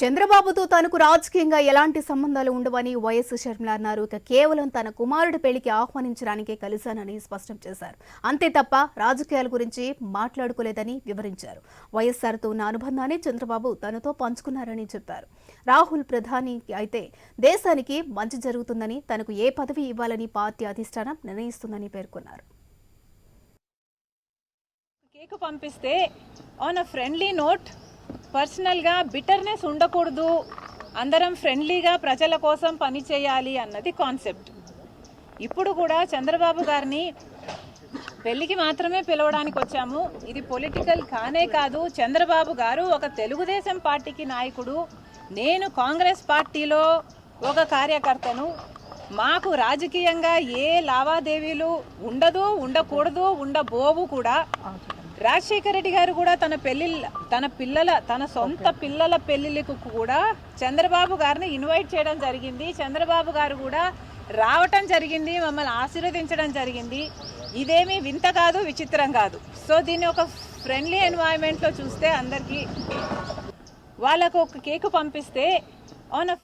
చంద్రబాబుతో తనకు రాజకీయంగా ఎలాంటి సంబంధాలు ఉండవని వైఎస్ షర్మిల అన్నారు. ఇక కేవలం తన కుమారుడి పెళ్ళికి ఆహ్వానించడానికే కలిశానని స్పష్టం చేశారు. అంతే తప్ప రాజకీయాల గురించి మాట్లాడుకోలేదని వివరించారు. వైఎస్ఆర్తో ఉన్న అనుబంధాన్ని చంద్రబాబు తనతో పంచుకున్నారని చెప్పారు. రాహుల్ ప్రధాని అయితే దేశానికి మంచి జరుగుతుందని తనకు ఏ పదవి ఇవ్వాలని పార్టీ అధిష్టానం నిర్ణయిస్తుందని పేర్కొన్నారు. కేక్ పంపిస్తే ఆన్ అ ఫ్రెండ్లీ నోట్ పర్సనల్గా బిటర్నెస్ ఉండకూడదు. అందరం ఫ్రెండ్లీగా ప్రజల కోసం పని చేయాలి అన్నది కాన్సెప్ట్. ఇప్పుడు కూడా చంద్రబాబు గారిని పెళ్ళికి మాత్రమే పిలవడానికి వచ్చాము. ఇది పొలిటికల్ కానే కాదు. చంద్రబాబు గారు ఒక తెలుగుదేశం పార్టీకి నాయకుడు. నేను కాంగ్రెస్ పార్టీలో ఒక కార్యకర్తను. మాకు రాజకీయంగా ఏ లావాదేవీలు ఉండదు ఉండకూడదు ఉండబోవు కూడా రాజశేఖర రెడ్డి గారు కూడా తన పెళ్ళి తన పిల్లల తన సొంత పిల్లల పెళ్ళిళ్ళకు కూడా చంద్రబాబు గారిని ఇన్వైట్ చేయడం జరిగింది. చంద్రబాబు గారు కూడా రావటం జరిగింది మమ్మల్ని ఆశీర్వదించడం జరిగింది. ఇదేమీ వింత కాదు విచిత్రం కాదు. సో దీన్ని ఒక ఫ్రెండ్లీ ఎన్వైరన్మెంట్లో చూస్తే అందరికీ వాళ్ళకు ఒక కేక్ పంపిస్తే ఆన్ అ